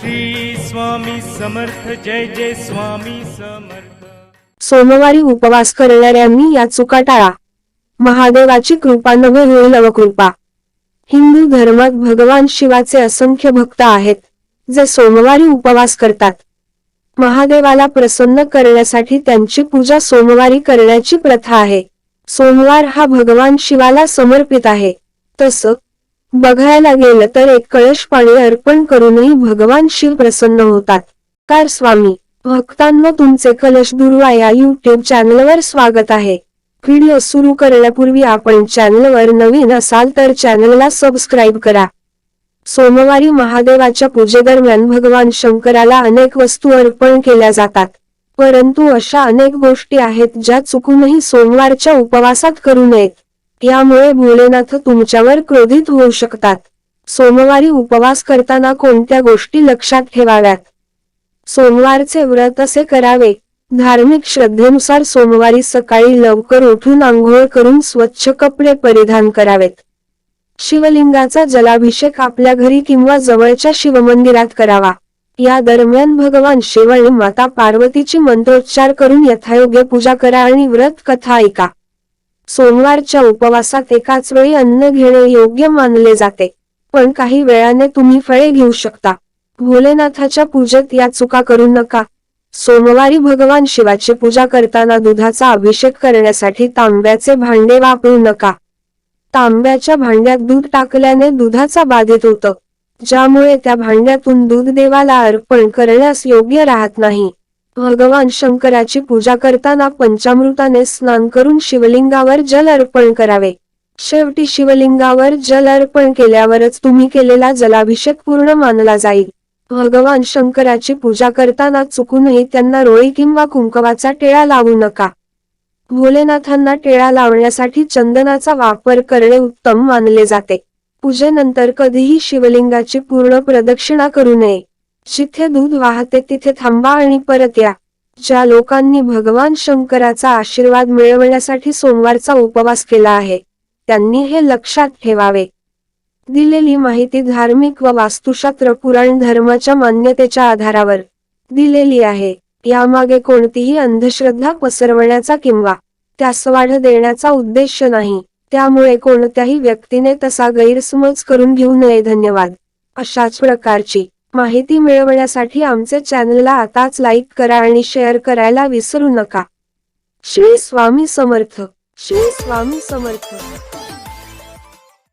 श्री स्वामी समर्थ जय जय स्वामी समर्थ. सोमवारी उपवास करणाऱ्यांनी या चुका टाळा. महादेवाची कृपा नव्हे होईल अवकृपा हिंदू धर्मात भगवान शिवाचे असंख्य भक्त आहेत जे सोमवारी उपवास करतात. महादेवाला प्रसन्न करण्यासाठी त्यांची पूजा सोमवारी करण्याची प्रथा आहे. सोमवार हा भगवान शिवाला समर्पित आहे. तसं बघायला गेलं तर एक कळश पाणी अर्पण करूनही भगवान शिव प्रसन्न होतात. कार स्वामी भक्तांनो तुमचे कलश दुर्वा या युट्यूब चॅनलवर स्वागत आहे. व्हिडिओ सुरू करण्यापूर्वी आपण चॅनलवर नवीन असाल तर चॅनलला सबस्क्राईब करा. सोमवारी महादेवाच्या पूजेदरम्यान भगवान शंकराला अनेक वस्तू अर्पण केल्या जातात. परंतु अशा अनेक गोष्टी आहेत ज्या चुकूनही सोमवारच्या उपवासात करू नयेत. यामुळे भोलेनाथ तुमच्यावर क्रोधित होऊ शकतात. सोमवारी उपवास करताना कोणत्या गोष्टी लक्षात ठेवाव्यात? सोमवारचे व्रत असे करावे. धार्मिक श्रद्धेनुसार सोमवारी सकाळी लवकर उठून आंघोळ करून स्वच्छ कपडे परिधान करावेत. शिवलिंगाचा जलाभिषेक आपल्या घरी किंवा जवळच्या शिवमंदिरात करावा. या दरम्यान भगवान शिव आणि माता पार्वतीची मंत्रोच्चार करून यथायोग्य पूजा करा आणि व्रत कथा ऐका. सोमवारच्या उपवासात एकाच वेळी अन्न घेणे योग्य मानले जाते. पण काही वेळाने तुम्ही फळे घेऊ शकता. भोलेनाथाच्या पूजेत या चुका करू नका. सोमवारी भगवान शिवाची पूजा करताना दुधाचा अभिषेक करण्यासाठी तांब्याचे भांडे वापरू नका. तांब्याच्या भांड्यात दूध टाकल्याने दुधाचा बाधित होतं. ज्यामुळे त्या भांड्यातून दूध देवाला अर्पण करण्यास योग्य राहत नाही. भगवान शंकराची पूजा करताना पंचामृताने स्नान करून शिवलिंगावर जल अर्पण करावे. शेवटी शिवलिंगावर जल अर्पण केल्यावरच तुम्ही केलेला जलाभिषेक पूर्ण मानला जाईल. भगवान शंकराची पूजा करताना चुकूनही त्यांना रोळी किंवा कुंकवाचा टेळा लावू नका. भोलेनाथांना टेळा लावण्यासाठी चंदनाचा वापर करणे उत्तम मानले जाते. पूजेनंतर कधीही शिवलिंगाची पूर्ण प्रदक्षिणा करू नये. जिथे दूध वाहते तिथे थांबा आणि परत या. ज्या लोकांनी भगवान शंकराचा आशीर्वाद मिळवण्यासाठी सोमवारचा उपवास केला आहे त्यांनी हे लक्षात ठेवावे. दिलेली माहिती धार्मिक व वास्तुशास्त्र पुराण धर्माच्या मान्यतेच्या आधारावर दिलेली आहे. यामागे कोणतीही अंधश्रद्धा पसरवण्याचा किंवा त्यास वाढ देण्याचा उद्देश नाही. त्यामुळे कोणत्याही व्यक्तीने तसा गैरसमज करून घेऊ नये. धन्यवाद. अशाच प्रकारची माहिती मिळवण्यासाठी आमचे चॅनलला आताच लाईक करा आणि शेअर करायला विसरू नका. श्री स्वामी समर्थ. श्री स्वामी समर्थ.